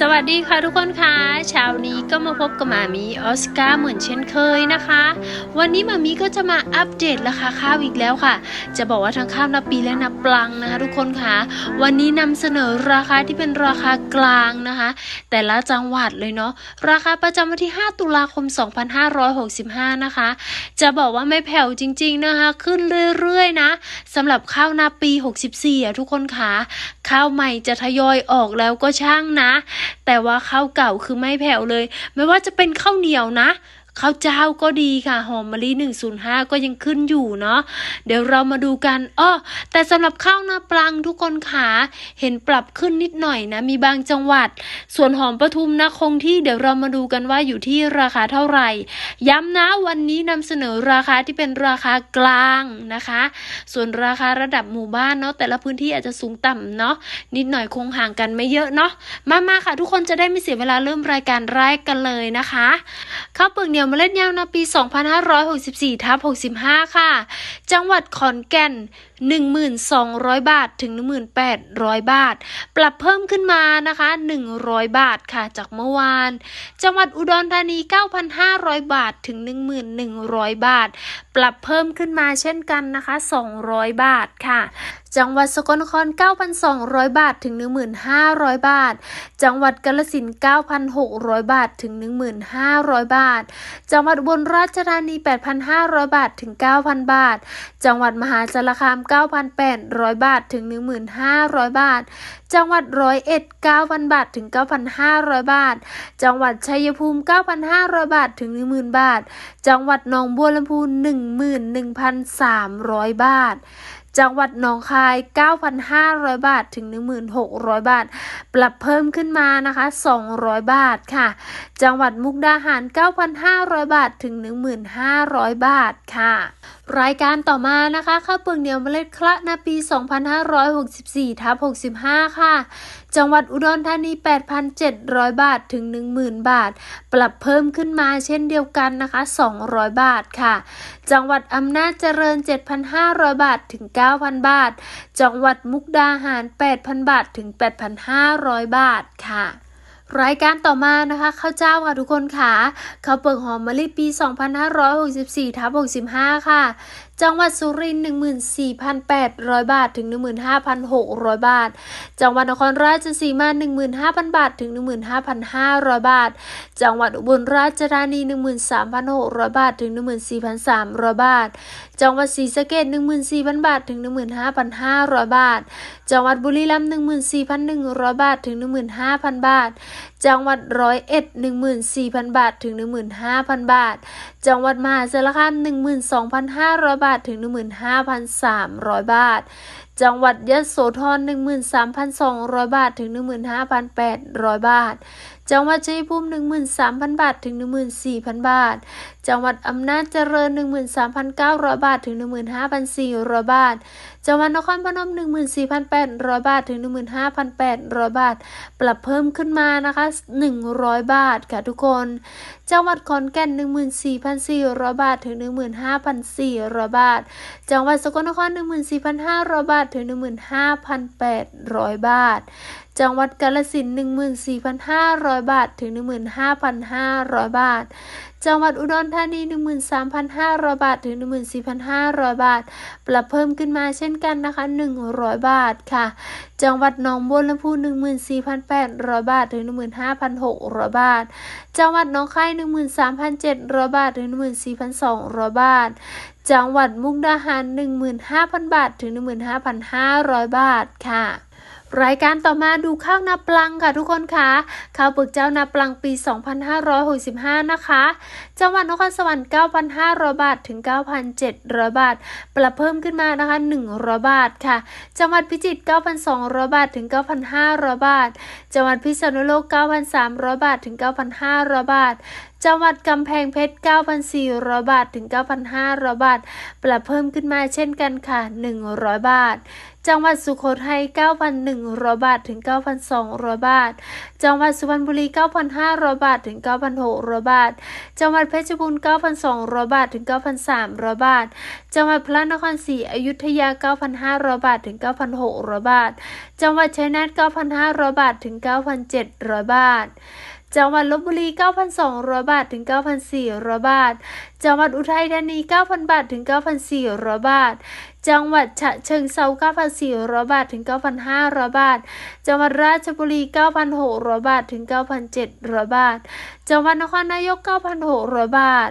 สวัสดีค่ะทุกคนคะเช้านี้ก็มาพบกับมามีออสการ์เหมือนเช่นเคยนะคะ วันนี้มามีก็จะมาอัปเดตราคาข้าวอีกแล้วค่ะ จะบอกว่าทั้งข้าวนาปีและนาปลังนะคะ ทุกคนคะวันนี้นำเสนอราคาที่เป็นราคากลางนะคะ แต่ละจังหวัดเลยเนาะราคาประจำวันที่ 5 ตุลาคม 2565 นะคะ จะบอกว่าไม่แผ่วจริง ๆนะคะ ขึ้นเรื่อยๆนะสำหรับข้าวนาปี 64อะทุกคนคะข้าวใหม่จะทยอยออกแล้วก็ช่างนะแต่ว่าข้าวเก่าคือไม่แผ่วเลย ไม่ว่าจะเป็นข้าวเหนียวนะ ข้าวเจ้าก็ดีค่ะ หอมมะลิ105 ก็ยังขึ้นอยู่เนาะเดี๋ยวเรามาดูกันอ้อแต่สำหรับข้าวนาปลังทุกคนขาเห็นปรับขึ้นนิดหน่อยนะ มีบางจังหวัด ส่วนหอมปทุมนะคงที่เดี๋ยวเรามาดูกันว่าอยู่ที่ราคาเท่าไหร่ ย้ำนะวันนี้นำเสนอราคาที่เป็นราคากลางนะคะ ส่วนราคาระดับหมู่บ้านเนาะแต่ละพื้นที่อาจจะสูงต่ำเนาะนิดหน่อยคงห่างกันไม่เยอะเนาะมามาค่ะ ทุกคนจะได้ไม่เสียเวลาเริ่มรายการแรกกันเลยนะคะข้าวเปลือกเนี่ยวเมล็ดยาวนาปี 2564ทับ65 ค่ะ จังหวัดขอนแก่น 1,200 บาทถึง 1,800 บาท ปรับเพิ่มขึ้นมานะคะ 100 บาทค่ะจากเมื่อวาน จังหวัดอุดรธานี 9,500 บาทถึง 1,100 บาท ปรับเพิ่มขึ้นมาเช่นกันนะคะ 200 บาทค่ะ จังหวัดสกลนคร 9,200 บาทถึง 1,500 บาท จังหวัดกาฬสินธุ์9,600 บาทถึง 1,500 บาท จังหวัดอุบลราชธานี 8,500 บาทถึง 9,000 บาท จังหวัดมหาสารคาม 9,800 บาทถึง 1,500 บาท จังหวัดร้อยเอ็ด9,000 บาทถึง 9,500 บาท จังหวัดชัยภูมิ 9,500 บาทถึง 10,000 บาท จังหวัดหนองบัวลำพู 11,300 บาท จังหวัดหนองคาย 9,500 บาทถึง 1,600 บาท ปรับเพิ่มขึ้นมานะคะ 200 บาทค่ะ จังหวัดมุกดาหาร 9,500 บาทถึง 1,500 บาทค่ะ รายการต่อมานะคะข้าวเปลือกเหนียวเมล็ดคละนาปี 2564ทับ65 ค่ะ จังหวัดอุดรธานี 8,700 บาทถึง 10,000 บาท ปรับเพิ่มขึ้นมาเช่นเดียวกันนะคะ 200 บาทค่ะ จังหวัดอำนาจเจริญ 7,500 บาทถึง 9,000 บาท จังหวัดมุกดาหาร 8,000 บาทถึง 8,500 บาทค่ะรายการต่อมานะคะข้าวเจ้าค่ะทุกคนค่ะข้าวเปลือกหอมมะลิปี 2564ทับ65 ค่ะ จังหวัดสุรินทร์14,800 บาท ถึง 15,600 บาท จังหวัดนครราชสีมา 15,000 บาท ถึง 15,500 บาท จังหวัดอุบลราชธานี 13,600 บาท ถึง 14,300 บาท จังหวัดศรีสะเกษ14,000 บาท ถึง 15,500 บาท จังหวัดบุรีรัมย์14,100 บาท ถึง 15,000 บาท จังหวัดร้อยเอ็ด14,000 บาท ถึง 15,000 บาท จังหวัดมหาสารคาม12,500 บาททถึง 15,300 บาท จังหวัดยะโสธร13,200 บาทถึง 15,800 บาทจังหวัดชัยภูมิ 13,000 บาท ถึง 14,000 บาท จังหวัดอำนาจเจริญ 13,900 บาท ถึง 15,400 บาท จังหวัดนครพนม 14,800 บาท ถึง 15,800 บาท ปรับเพิ่มขึ้นมานะคะ 100 บาทค่ะทุกคน จังหวัดขอนแก่น 14,400 บาท ถึง 15,400 บาท จังหวัดสกลนคร 14,500 บาท ถึง 15,800 บาทจังหวัดกาฬสินธุ์14,500 บาท ถึง 15,500 บาท จังหวัดอุดรธานี 13,500 บาท ถึง 14,500 บาท ปรับเพิ่มขึ้นมาเช่นกันนะคะ 100 บาทค่ะ จังหวัดหนองบัวลำพู 14,800 บาท ถึง 15,600 บาท จังหวัดหนองคาย 13,700 บาท ถึง 14,200 บาทจังหวัดมุกดาหาร 15,000 บาท ถึง 15,500 บาท ค่ะ รายการต่อมาดูข้าวนาปลังค่ะทุกคนคะข้าวเปลือกเจ้านาปลังปี 2565 นะคะ จังหวัดนครสวรรค์ 9,500 บาทถึง 9,700 บาท ปรับเพิ่มขึ้นมานะคะ 100 บาทค่ะ จังหวัดพิจิตร 9,200 บาทถึง 9,500 บาท จังหวัดพิษณุโลก 9,300 บาทถึง 9,500 บาท จังหวัดกำแพงเพชร 9,400 บาท ถึง 9,500 บาท ปรับเพิ่มขึ้นมาเช่นกันค่ะ 100 บาท จังหวัดสุโขทัย 9,100 บาท ถึง 9,200 บาท จังหวัดสุพรรณบุรี 9,500 บาท ถึง 9,600 บาท จังหวัดเพชรบูรณ์ 9,200 บาท ถึง 9,300 บาท จังหวัดพระนครศรีอยุธยา 9,500 บาท ถึง 9,600 บาท จังหวัดชัยนาท 9,500 บาท ถึง 9,700 บาท จังหวัดลบบุรี 9,200 บาทถึง 9,400 บาท จังหวัดอุทัยธานี 9,000 บาทถึง 9,400 บาท จังหวัดฉะเชิงเซา9,400 บาทถึง 9,500 บาท จังหวัดราชบุรี 9,600 บาทถึง 9,700 บาท จังหวัดนครนายก 9,600 บาท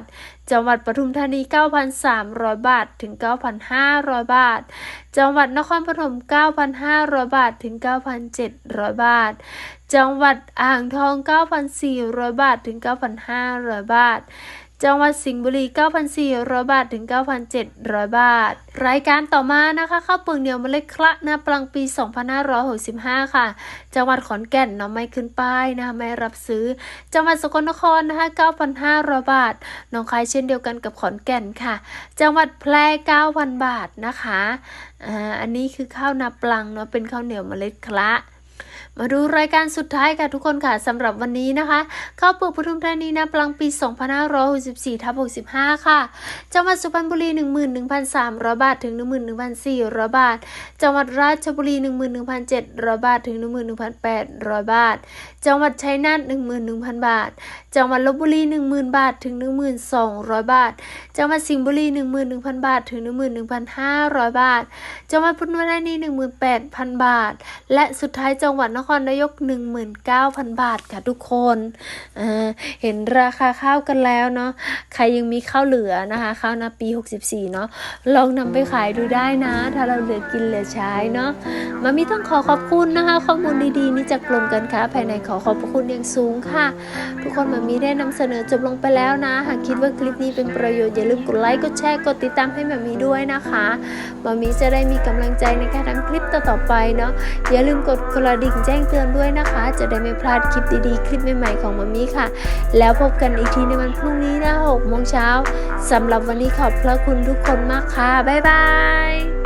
จังหวัดปทุมธานี 9,300 บาท ถึง 9,500 บาท จังหวัดนครปฐม 9,500 บาท ถึง 9,700 บาท จังหวัดอ่างทอง 9,400 บาท ถึง 9,500 บาท จังหวัดสิงห์บุรี 9,400 บาท ถึง 9,700 บาท รายการต่อมานะคะ ข้าวเปลือกเหนียวเมล็ดคละนาปลังปี 2565 ค่ะ จังหวัดขอนแก่นเนาะไม่ขึ้นป้ายนะคะไม่รับซื้อ จังหวัดสกลนครนะคะ 9,500 บาทหนองคายเช่นเดียวกันกับขอนแก่นค่ะ จังหวัดแพร่ 9,000 บาทนะคะ อ่า อันนี้คือข้าวนาปลังเนาะ เป็นข้าวเหนียวเมล็ดคละ มาดูรายการสุดท้ายค่ะทุกคนค่ะสำหรับวันนี้นะคะ เข้าเปลือกปทุมธานีนะปลังปี 2564ทับ65 ค่ะ จังหวัดสุพรรณบุรี 11,300 บาทถึง 11,400 บาท จังหวัดราชบุรี 11,700 บาทถึง 11,800 บาท จังหวัดชัยนาท11,000 บาท จังหวัดลบบุรี 10,000 บาทถึง 1200 บาท จังหวัดสิงห์บุรี 11,000 บาทถึง 11,500 บาท จังหวัดปทุมธานี18,000 บาท และสุดท้ายจังหวัดนครนายก 19,000 บาทค่ะทุกคนเเห็นราคาข้าวกันแล้วเนาะใครยังมีข้าวเหลือนะคะข้าวนาปี 64 เนาะลองนำไปขายดูได้นะ ถ้าเราเหลือกินเหลือใช้เนาะมามีต้องขอขอบคุณนะคะ ข้อมูลดีๆ นี้จากกรมการค้าภายในขอขอบพระคุณอย่างสูงค่ะ ทุกคนมามีได้นำเสนอจบลงไปแล้วนะ หากคิดว่าคลิปนี้เป็นประโยชน์อย่าลืมกดไลค์กดแชร์กดติดตามให้มามีด้วยนะคะมามีจะได้มีกำลังใจในการทำคลิปต่อๆไปเนาะอย่าลืมกดกระดิ่งแจ้งเตือนด้วยนะคะ จะได้ไม่พลาดคลิปดีๆ คลิปใหม่ๆของมามีค่ะ แล้วพบกันอีกทีในวันพรุ่งนี้นะ6โมงเช้าสำหรับวันนี้ขอบพระคุณทุกคนมากค่ะบ๊ายบาย